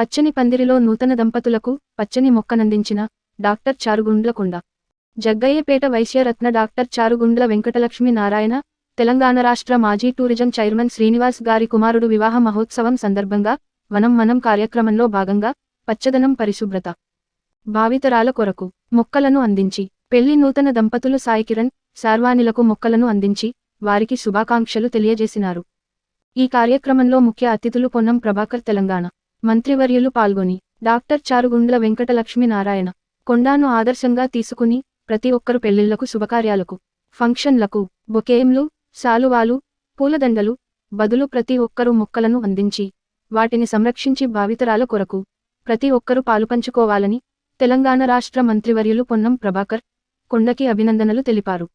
పచ్చని పందిరిలో నూతన దంపతులకు పచ్చని మొక్కనందించిన డాక్టర్ చారుగుండ్లకొండ. జగ్గయ్యపేట వైశ్యరత్న డాక్టర్ చారుగుండ్ల వెంకటలక్ష్మి నారాయణ తెలంగాణ రాష్ట్ర మాజీ టూరిజం చైర్మన్ శ్రీనివాస్ గారి కుమారుడు వివాహ మహోత్సవం సందర్భంగా వనం మనం కార్యక్రమంలో భాగంగా పచ్చదనం పరిశుభ్రత భావితరాల కొరకు మొక్కలను అందించి పెళ్ళి నూతన దంపతులు సాయికిరణ్ శార్వాణిలకు మొక్కలను అందించి వారికి శుభాకాంక్షలు తెలియజేసినారు. ఈ కార్యక్రమంలో ముఖ్య అతిథులు పొన్నం ప్రభాకర్ తెలంగాణ. మంత్రివర్యులు పాల్గొని డాక్టర్ చారుగుండ్ల వెంకటలక్ష్మి నారాయణ కొండాను ఆదర్శంగా తీసుకుని ప్రతి ఒక్కరు పెళ్ళిళ్ళకు శుభకార్యాలకు ఫంక్షన్లకు బొకేంలు శాలువాలు పూలదండలు బదులు ప్రతి ఒక్కరూ మొక్కలను అందించి వాటిని సంరక్షించి భావితరాల కొరకు ప్రతి ఒక్కరూ పాలుపంచుకోవాలని తెలంగాణ రాష్ట్ర మంత్రివర్యులు పొన్నం ప్రభాకర్ కొండకి అభినందనలు తెలిపారు.